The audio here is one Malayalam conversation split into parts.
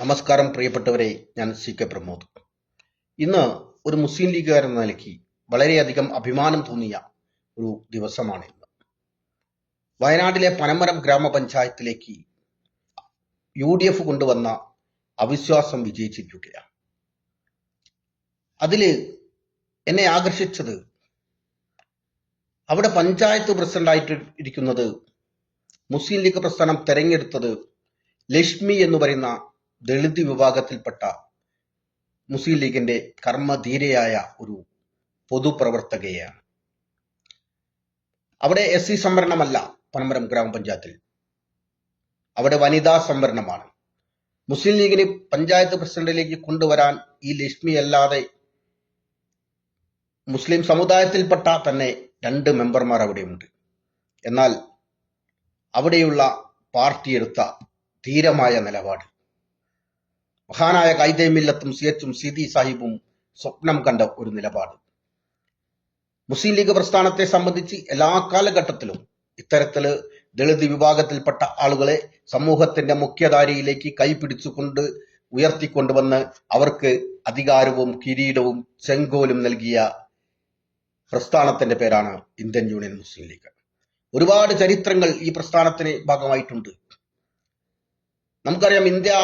നമസ്കാരം പ്രിയപ്പെട്ടവരെ ഞാൻ സി കെ പ്രമോദ്. ഇന്ന് ഒരു മുസ്ലിം ലീഗുകാരൻ നിലയ്ക്ക് വളരെയധികം അഭിമാനം തോന്നിയ ഒരു ദിവസമാണ് ഇന്ന്. വയനാട്ടിലെ പനമരം ഗ്രാമപഞ്ചായത്തിലേക്ക് യു ഡി എഫ് കൊണ്ടുവന്ന അവിശ്വാസം വിജയിച്ചിരിക്കുകയാണ്. അതിൽ എന്നെ ആകർഷിച്ചത് അവിടെ പഞ്ചായത്ത് പ്രസിഡന്റായിട്ട് ഇരിക്കുന്നത് മുസ്ലിം ലീഗ് പ്രസ്ഥാനം തെരഞ്ഞെടുത്തത് ലക്ഷ്മി എന്ന് പറയുന്ന ദളിത് വിഭാഗത്തിൽപ്പെട്ട മുസ്ലിം ലീഗിന്റെ കർമ്മധീരയായ ഒരു പൊതുപ്രവർത്തകയാണ് അവിടെ എസ് സി സംവരണമല്ല പനമരം ഗ്രാമപഞ്ചായത്തിൽ. അവിടെ വനിതാ സംവരണമാണ്. മുസ്ലിം ലീഗിന് പഞ്ചായത്ത് പ്രസിഡന്റിലേക്ക് കൊണ്ടുവരാൻ ഈ ലക്ഷ്മി അല്ലാതെ മുസ്ലിം സമുദായത്തിൽപ്പെട്ട തന്നെ രണ്ട് മെമ്പർമാർ അവിടെയുണ്ട്. എന്നാൽ അവിടെയുള്ള പാർട്ടി എടുത്ത ധീരമായ നിലപാട് മഹാനായ കൈതേമില്ലത്തും സിയച്ചും സീതി സാഹിബും സ്വപ്നം കണ്ട ഒരു നിലപാട്. മുസ്ലിം ലീഗ് പ്രസ്ഥാനത്തെ സംബന്ധിച്ച് എല്ലാ കാലഘട്ടത്തിലും ഇത്തരത്തിൽ ദളിത് വിഭാഗത്തിൽപ്പെട്ട ആളുകളെ സമൂഹത്തിന്റെ മുഖ്യധാരയിലേക്ക് കൈപിടിച്ചുകൊണ്ട് ഉയർത്തിക്കൊണ്ടുവന്ന് അവർക്ക് അധികാരവും കിരീടവും ചെങ്കോലും നൽകിയ പ്രസ്ഥാനത്തിന്റെ പേരാണ് ഇന്ത്യൻ യൂണിയൻ മുസ്ലിം ലീഗ്. ഒരുപാട് ചരിത്രങ്ങൾ ഈ പ്രസ്ഥാനത്തിന് ഭാഗമായിട്ടുണ്ട്. നമുക്കറിയാം ഇന്ത്യ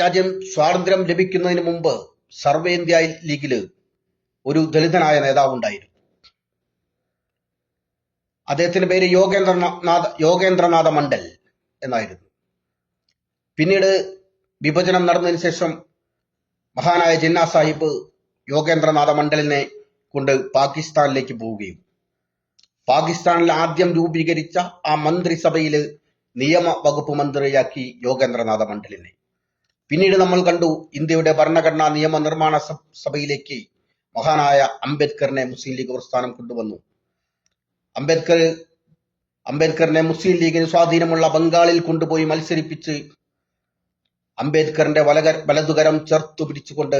രാജ്യം സ്വാതന്ത്ര്യം ലഭിക്കുന്നതിന് മുമ്പ് സർവേന്ത്യ ലീഗിൽ ഒരു ദളിതനായ നേതാവ് ഉണ്ടായിരുന്നു. അദ്ദേഹത്തിന്റെ പേര് യോഗേന്ദ്രനാഥ യോഗേന്ദ്രനാഥ മണ്ഡൽ എന്നായിരുന്നു. പിന്നീട് വിഭജനം നടന്നതിന് ശേഷം മഹാനായ ജിന്ന സാഹിബ് യോഗേന്ദ്രനാഥ മണ്ഡലിനെ കൊണ്ട് പാകിസ്ഥാനിലേക്ക് പോവുകയും പാകിസ്ഥാനിൽ ആദ്യം രൂപീകരിച്ച ആ മന്ത്രിസഭയിൽ നിയമ വകുപ്പ് മന്ത്രിയാക്കി യോഗേന്ദ്രനാഥ മണ്ഡലിനെ. പിന്നീട് നമ്മൾ കണ്ടു ഇന്ത്യയുടെ ഭരണഘടനാ നിയമ നിർമ്മാണ സഭയിലേക്ക് മഹാനായ അംബേദ്കറിനെ മുസ്ലിം ലീഗ് പ്രസ്ഥാനം കൊണ്ടുവന്നു. അംബേദ്കർ അംബേദ്കറിനെ മുസ്ലിം ലീഗിന് സ്വാധീനമുള്ള ബംഗാളിൽ കൊണ്ടുപോയി മത്സരിപ്പിച്ച് അംബേദ്കറിന്റെ വലക വലതുകരം ചേർത്തു പിടിച്ചുകൊണ്ട്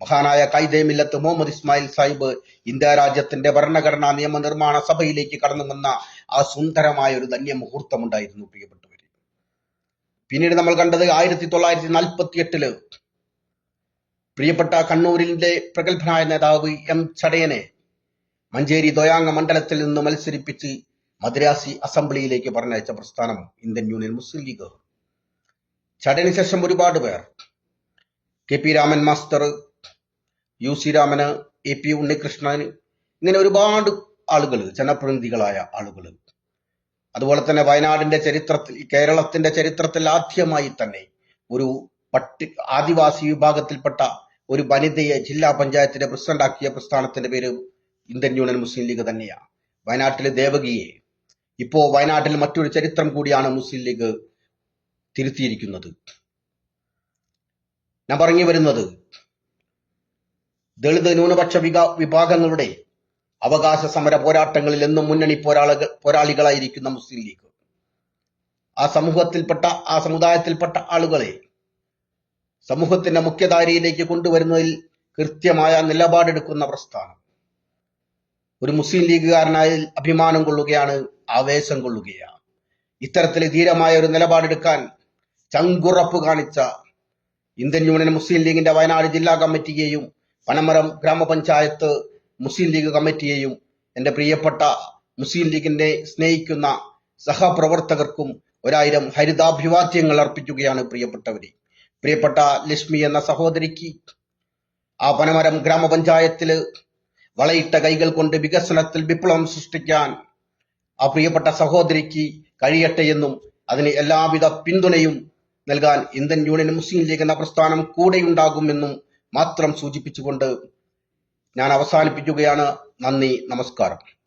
മഹാനായ കൈതേമില്ലത്ത് മുഹമ്മദ് ഇസ്മായിൽ സാഹിബ് ഇന്ത്യ രാജ്യത്തിന്റെ ഭരണഘടനാ നിയമനിർമ്മാണ സഭയിലേക്ക് കടന്നു വന്ന ആ സുന്ദരമായ ഒരു ധന്യ മുഹൂർത്തമുണ്ടായിരുന്നു പ്രിയപ്പെട്ടവരെ. പിന്നീട് നമ്മൾ കണ്ടത് ആയിരത്തി തൊള്ളായിരത്തി നാൽപ്പത്തി എട്ടിൽ പ്രിയപ്പെട്ട കണ്ണൂരിന്റെ പ്രഗത്ഭനായ നേതാവ് എം ചടയനെ മഞ്ചേരി ദ്വയാംഗ മണ്ഡലത്തിൽ നിന്ന് മത്സരിപ്പിച്ച് മദ്രാസി അസംബ്ലിയിലേക്ക് പറഞ്ഞയച്ച പ്രസ്ഥാനം ഇന്ത്യൻ യൂണിയൻ മുസ്ലിം ലീഗ്. ചടയന് ശേഷം ഒരുപാട് പേർ. K P Raman Master U C Raman A P Unnikrishnan ഇങ്ങനെ ഒരുപാട് ആളുകൾ ജനപ്രതിനിധികളായ ആളുകൾ അതുപോലെ തന്നെ വയനാടിന്റെ ചരിത്രത്തിൽ കേരളത്തിന്റെ ചരിത്രത്തിൽ ആദ്യമായി തന്നെ ഒരു പട്ടി ആദിവാസി വിഭാഗത്തിൽപ്പെട്ട ഒരു വനിതയെ ജില്ലാ പഞ്ചായത്തിന്റെ പ്രസിഡന്റാക്കിയ പ്രസ്ഥാനത്തിന്റെ പേര് ഇന്ത്യൻ യൂണിയൻ മുസ്ലിം ലീഗ് തന്നെയാണ്. വയനാട്ടിലെ ദേവകിയെ ഇപ്പോ വയനാട്ടിൽ മറ്റൊരു ചരിത്രം കൂടിയാണ് മുസ്ലിം ലീഗ് തിരുത്തിയിരിക്കുന്നത്. ഞാൻ പറഞ്ഞു വരുന്നത് ദളിത് ന്യൂനപക്ഷ വിഭാഗങ്ങളുടെ അവകാശ സമര പോരാട്ടങ്ങളിൽ എന്നും മുന്നണി പോരാളികൾ പോരാളികളായിരിക്കുന്ന മുസ്ലിം ലീഗ്. ആ സമൂഹത്തിൽപ്പെട്ട ആ സമുദായത്തിൽപ്പെട്ട ആളുകളെ സമൂഹത്തിന്റെ മുഖ്യധാരയിലേക്ക് കൊണ്ടുവരുന്നതിൽ കൃത്യമായ നിലപാടെടുക്കുന്ന പ്രസ്ഥാനം. ഒരു മുസ്ലിം ലീഗുകാരനായി അഭിമാനം കൊള്ളുകയാണ് ആവേശം കൊള്ളുകയാണ്. ഇത്തരത്തിൽ ധീരമായ ഒരു നിലപാടെടുക്കാൻ ചങ്കുറപ്പ് കാണിച്ച ഇന്ത്യൻ യൂണിയൻ മുസ്ലിം ലീഗിന്റെ വയനാട് ജില്ലാ കമ്മിറ്റിയെയും പനമരം ഗ്രാമപഞ്ചായത്ത് മുസ്ലിം ലീഗ് കമ്മിറ്റിയെയും എന്റെ പ്രിയപ്പെട്ട മുസ്ലിം ലീഗിനെ സ്നേഹിക്കുന്ന സഹപ്രവർത്തകർക്കും ഒരായിരം ഹരിതാഭിവാദ്യങ്ങൾ അർപ്പിക്കുകയാണ് പ്രിയപ്പെട്ടവരെ. പ്രിയപ്പെട്ട ലക്ഷ്മി എന്ന സഹോദരിക്ക് ആ പനമരം ഗ്രാമപഞ്ചായത്തിൽ വളയിട്ട കൈകൾ കൊണ്ട് വികസനത്തിൽ വിപ്ലവം സൃഷ്ടിക്കാൻ ആ പ്രിയപ്പെട്ട സഹോദരിക്ക് കഴിയട്ടെ എന്നും അതിന് എല്ലാവിധ പിന്തുണയും നൽകാൻ ഇന്ത്യൻ യൂണിയൻ മുസ്ലിം ലീഗ് എന്ന പ്രസ്ഥാനം കൂടെയുണ്ടാകുമെന്നും മാത്രം സൂചിപ്പിച്ചുകൊണ്ട് ഞാൻ അവസാനിപ്പിക്കുകയാണ്. നന്ദി നമസ്കാരം.